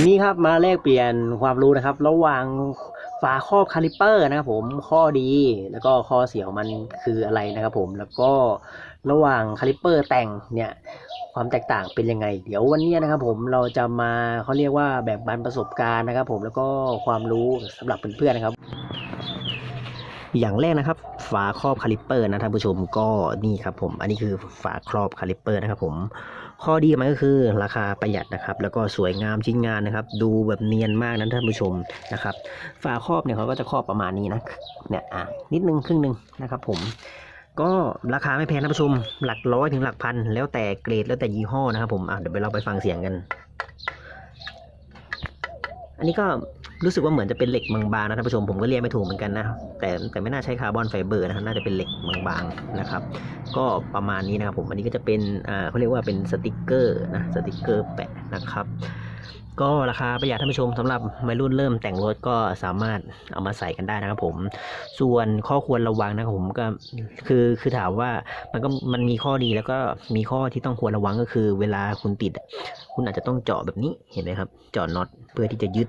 วันนี้ครับมาแลกเปลี่ยนความรู้นะครับ ระหว่างฝาครอบคาลิเปอร์นะครับผมข้อดีแล้วก็ข้อเสียของมันคืออะไรนะครับผมแล้วก็ระหว่างคาลิเปอร์แต่งเนี่ยความแตกต่างเป็นยังไง เดี๋ยววันนี้นะครับผมเราจะมาเขาเรียกว่าแบ่งปันประสบการณ์นะครับ ผมแล้วก็ความรู้สำหรับเพื่อนๆนะครับ อย่างแรกนะครับ ฝาครอบคาลิเปอร์นะท่านผู้ชมก็นี่ครับผม อันนี้คือฝาครอบคาลิเปอร์นะครับผม ข้อดีมันก็คือราคาประหยัดนะครับ แล้วก็สวยงามชิ้นงานนะครับ ดูแบบเนียนมากนะท่านผู้ชมนะครับ ฝาครอบเนี่ยเขาก็จะครอบประมาณนี้นะเนี่ยอะนิดนึงครึ่งหนึงนะครับผมก็ราคาไม่แพงท่านผู้ชมหลักร้อยถึงหลักพัน แล้วแต่เกรดแล้วแต่ยี่ห้อนะครับผมอะเดี๋ยวไปเราไปฟังเสียงกัน อันนี้ก็ รู้สึกว่าเหมือนจะเป็นเหล็กบางๆนะท่านผู้ชมผมก็เรียกไม่ถูกเหมือนกันนะแต่แต่ไม่น่าใช้คาร์บอนไฟเบอร์นะครับน่าจะเป็นเหล็กบางๆนะครับ ก็ประมาณนี้นะครับผมอันนี้ก็จะเป็นอ่าเขาเรียกว่าเป็นสติกเกอร์นะสติกเกอร์แปะนะครับ ก็ราคาประหยัดท่านผู้ชมสำหรับวัยรุ่นเริ่มแต่งรถก็สามารถเอามาใส่กันได้นะครับผม ส่วนข้อควรระวังนะครับผมก็คือคือถามว่ามันก็มันมีข้อดีแล้วก็มีข้อที่ต้องควรระวังก็คือ เวลาคุณติดอะคุณอาจจะต้องเจาะแบบนี้เห็นไหมครับเจาะน็อตเพื่อที่จะยึด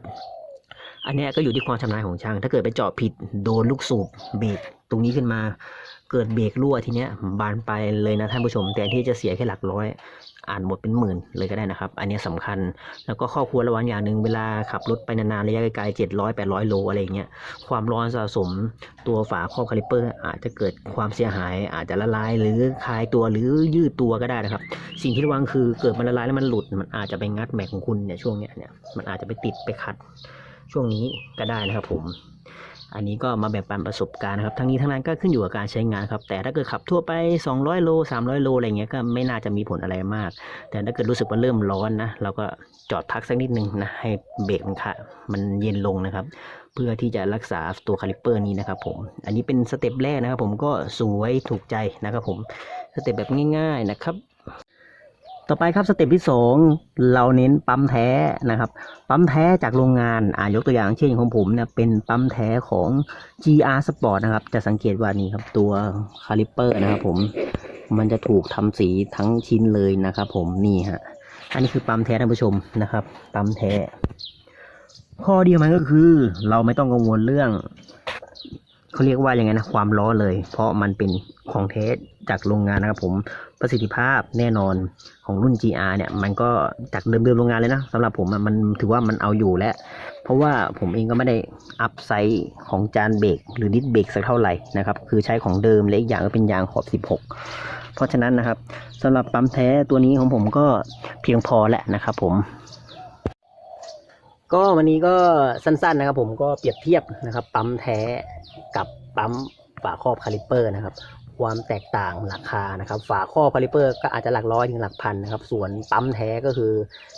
อันนี้ก็อยู่ที่ความชำนาญของช่าง ถ้าเกิดไปเจาะผิดโดนลูกสูบเบรกตรงนี้ขึ้นมา เกิดเบรกรั่วทีเนี้ยบานไปเลยนะท่านผู้ชมแต่ที่จะเสียแค่หลักร้อยอ่านหมดเป็นหมื่นเลยก็ได้นะครับ อันนี้ยสำคัญแล้วก็ข้อควรระวังอย่างหนึ่งเวลาขับรถไปนานๆระยะไกลๆเจ็ดร้อยแปดร้อยโลอะไรเงี้ยความร้อนสะสมตัวฝาครอบคาลิปเปอร์ อาจจะเกิดความเสียหาย อาจจะละลายหรือคลายตัวหรือยืดตัวก็ได้นะครับ สิ่งที่ระวังคือเกิดมันละลายแล้วมันหลุด มันอาจจะไปงัดแม็กของคุณเนี่ยช่วงเนี้ยเนี่ยมันอาจจะไปติดไปขัด ช่วงนี้ก็ได้นะครับผม อันนี้ก็มาแบ่งปันประสบการณ์นะครับ ทั้งนี้ทั้งนั้นก็ขึ้นอยู่กับการใช้งานครับ แต่ถ้าเกิดขับทั่วไป 200 โล 300 โลอะไรเงี้ยก็ไม่น่าจะมีผลอะไรมาก แต่ถ้าเกิดรู้สึกว่าเริ่มร้อนนะเราก็จอดพักสักนิดนึงนะให้เบรกมันค่ะมันเย็นลงนะครับ เพื่อที่จะรักษาตัวคาลิปเปอร์นี้นะครับผม อันนี้เป็นสเต็ปแรกนะครับ ผมก็สวยถูกใจนะครับผม สเต็ปแบบง่าย ๆนะครับ ต่อไปครับสเต็ปที่สองเราเน้นปั๊มแท้นะครับ ปั๊มแท้จากโรงงานอ่ายกตัวอย่างเช่นของผมเนี่ยเป็นปั๊มแท้ของ GR Sport นะครับ จะสังเกตว่านี่ครับตัวคาลิปเปอร์นะครับผมมันจะถูกทำสีทั้งชิ้นเลยนะครับ ผมนี่ฮะอันนี้คือปั๊มแท้ท่านผู้ชมนะครับปั๊มแท้ข้อดีของมันก็คือเราไม่ต้องกังวลเรื่อง เขาเรียกว่ายังไงนะความร้อเลย เพราะมันเป็นของแท้จากโรงงานนะครับผมประสิทธิภาพแน่นอนของรุ่น GR เนี่ย มันก็จากเดิมๆโรงงานเลยนะสำหรับผมมันถือว่ามันเอาอยู่แล้ว เพราะว่าผมเองก็ไม่ได้อัพไซส์ของจานเบรกหรือดิสเบรกสักเท่าไหร่นะครับ คือใช้ของเดิมและอีกอย่างก็เป็นยางขอบ 16 เพราะฉะนั้นนะครับสำหรับปั๊มแท้ตัวนี้ของผมก็เพียงพอแล้วนะครับผม ก็วันนี้ก็สั้นๆนะครับผมก็เปรียบเทียบนะครับ ปั๊มแท้กับปั๊มฝาครอบคาลิปเปอร์นะครับ ความแตกต่างราคานะครับ ฝาครอบคาลิเปอร์ก็อาจจะหลักร้อยถึงหลักพันนะครับ ส่วนปั๊มแท้ก็คือ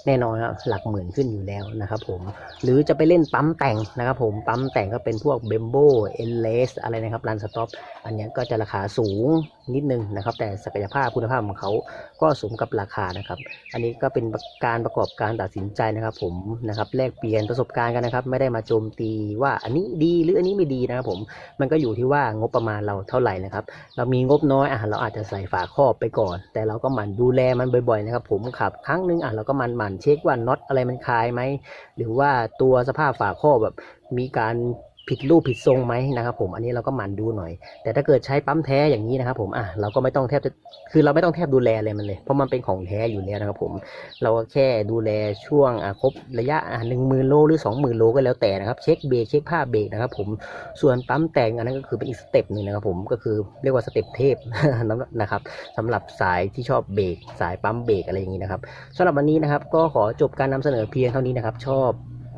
แน่นอนครับหลักหมื่นขึ้นอยู่แล้วนะครับผม หรือจะไปเล่นปั๊มแต่งนะครับผม ปั๊มแต่งก็เป็นพวกเบมโบเอเลสอะไรนะครับรันสต็อป อันนี้ก็จะราคาสูงนิดนึงนะครับ แต่ศักยภาพคุณภาพของเขาก็สมกับราคานะครับ อันนี้ก็เป็นการประกอบการตัดสินใจนะครับผมนะครับแลกเปลี่ยนประสบการณ์กันนะครับ ไม่ได้มาโจมตีว่าอันนี้ดีหรืออันนี้ไม่ดีนะครับผม มันก็อยู่ที่ว่างบประมาณเราเท่าไหร่นะครับ เรามีงบน้อยอะเราอาจจะใส่ฝาครอบไปก่อน แต่เราก็หมั่นดูแลมันบ่อยๆนะครับผมขับครั้งหนึงอะเราก็หมันหมั่นเช็คว่าน็อตอะไรมันคลายไหมหรือว่าตัวสภาพฝาครอบแบบมีการ ผิดรูปผิดทรงไหมนะครับ ผมอันนี้เราก็หมั่นดูหน่อย แต่ถ้าเกิดใช้ปั๊มแท้อย่างนี้นะครับ ผมอะเราก็ไม่ต้องแทบจะคือเราไม่ต้องแทบดูแลอะไรมันเลย เพราะมันเป็นของแท้อยู่แล้วนะครับ ผมเราก็แค่ดูแลช่วงอะครบระยะหนึ่งหมื่นโลหรือสองหมื่นโลก็แล้วแต่นะครับ เช็คเบรกเช็คผ้าเบรกนะครับ ผมส่วนปั๊มแต่งอันนั้นก็คือเป็นอีกสเต็ปหนึ่งนะครับ ผมก็คือเรียกว่าสเต็ปเทพนะครับสำหรับสายที่ชอบเบรกสายปั๊มเบรกอะไรอย่างนี้นะครับสำหรับวันนี้นะครับ ก็ขอจบการนำเสนอเพียงเท่านี้นะครับ ชอบ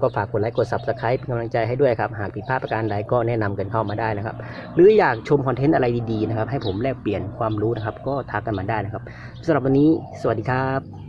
ก็ฝากกดไลค์กด subscribe เป็นกำลังใจให้ด้วยครับ หากผิดพลาดประการใดก็แนะนำกันเข้ามาได้นะครับ หรืออยากชมคอนเทนต์อะไรดีๆนะครับ ให้ผมแลกเปลี่ยนความรู้นะครับ ก็ทักกันมาได้นะครับสำหรับวันนี้ สวัสดีครับ